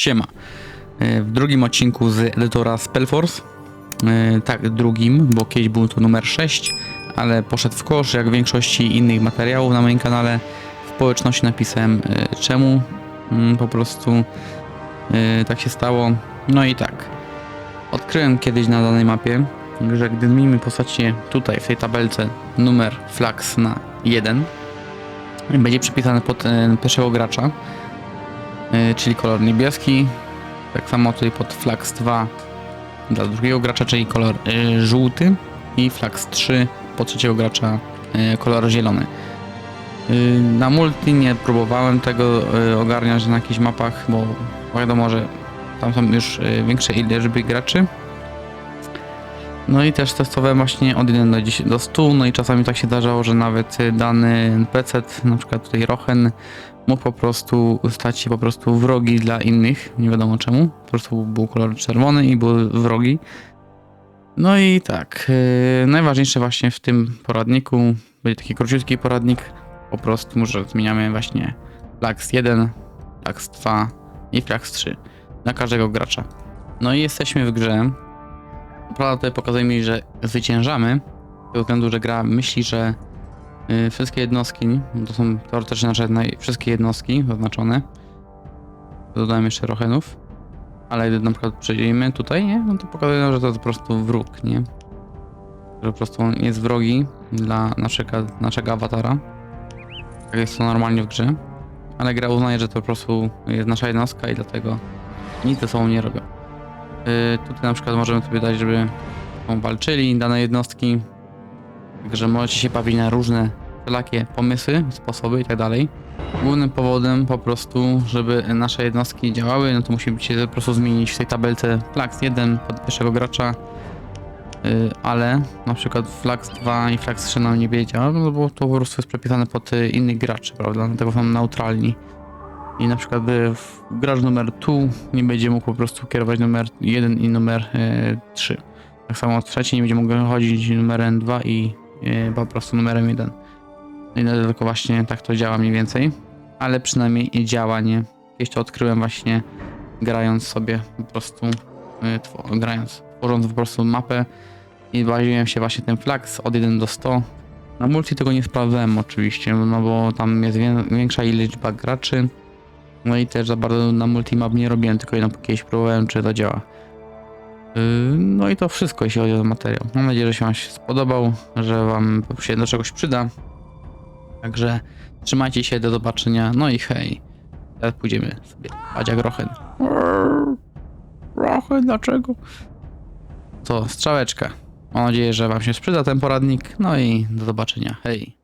Siema. E, W drugim odcinku z edytora Spellforce, e, tak, drugim, bo kiedyś był to numer 6, ale poszedł w kosz, jak w większości innych materiałów na moim kanale. W społeczności napisałem e, czemu, Mm, po prostu tak się stało. No i tak, odkryłem kiedyś na danej mapie, że gdy zmienimy postacie tutaj w tej tabelce numer flags na 1, będzie przypisany pod pierwszego gracza, czyli kolor niebieski. Tak samo tutaj pod flags 2 dla drugiego gracza, czyli kolor e, żółty i flags 3 pod trzeciego gracza e, kolor zielony. E, Na multi nie próbowałem tego e, ogarniać na jakichś mapach, bo wiadomo, że tam są już e, większe liczby graczy. No i też testowałem właśnie od 1 do 10 do 100, no i czasami tak się zdarzało, że nawet y, dany NPC, na przykład tutaj Rochen, mógł po prostu stać się po prostu wrogi dla innych, nie wiadomo czemu, po prostu był kolor czerwony i był wrogi. No i tak, yy, najważniejsze właśnie w tym poradniku, będzie taki króciutki poradnik, po prostu może zmieniamy właśnie flags 1, flags 2 i flags 3 dla każdego gracza. No i jesteśmy w grze, Prawda tutaj pokazuje mi, że zwyciężamy, z tego względu, że gra myśli, że y, wszystkie jednostki, to są teoretycznie nasze naj, wszystkie jednostki zaznaczone. Dodałem jeszcze Rochenów, ale gdy na przykład przejdziemy tutaj, nie? No to pokazuje nam, że to jest po prostu wróg, nie? Że po prostu on jest wrogi dla naszego, naszego awatara. Tak jest to normalnie w grze. Ale gra uznaje, że to po prostu jest nasza jednostka i dlatego nic ze sobą nie robią. Y, Tutaj na przykład możemy sobie dać, żeby walczyli dane jednostki. Także możecie się bawić na różne wszelakie pomysły, sposoby i tak. Głównym powodem po prostu, żeby nasze jednostki działały, no to musimy się po prostu zmienić w tej tabelce flags 1 pod pierwszego gracza. Y, Ale na przykład flags 2 i flags 3 nam nie będzie no bo to po prostu jest prepisane pod y, innych graczy, prawda? Dlatego są neutralni. I na przykład w- numer 2 nie będzie mógł po prostu kierować numer 1 i numer y, 3. Tak samo trzeci nie będzie mógł chodzić numerem 2 i y, po prostu numerem 1. No i dlatego właśnie tak to działa mniej więcej. Ale przynajmniej działa, nie? Kiedyś to odkryłem właśnie grając sobie po prostu, two- grając, tworząc po prostu mapę i bawiłem się właśnie tym flags od 1 do 100. Na multi tego nie sprawdzałem oczywiście, no bo tam jest wię- większa liczba graczy. No i też za bardzo na multimap nie robiłem, tylko jedno kiedyś próbowałem, czy to działa. Yy, No i to wszystko, jeśli chodzi o materiał. Mam nadzieję, że się Wam się spodobał, że Wam się do czegoś przyda. Także trzymajcie się, do zobaczenia. No i hej. Teraz pójdziemy sobie spać jak Rochen. Rochen, dlaczego? To strzałeczka. Mam nadzieję, że Wam się przyda ten poradnik. No i do zobaczenia. Hej.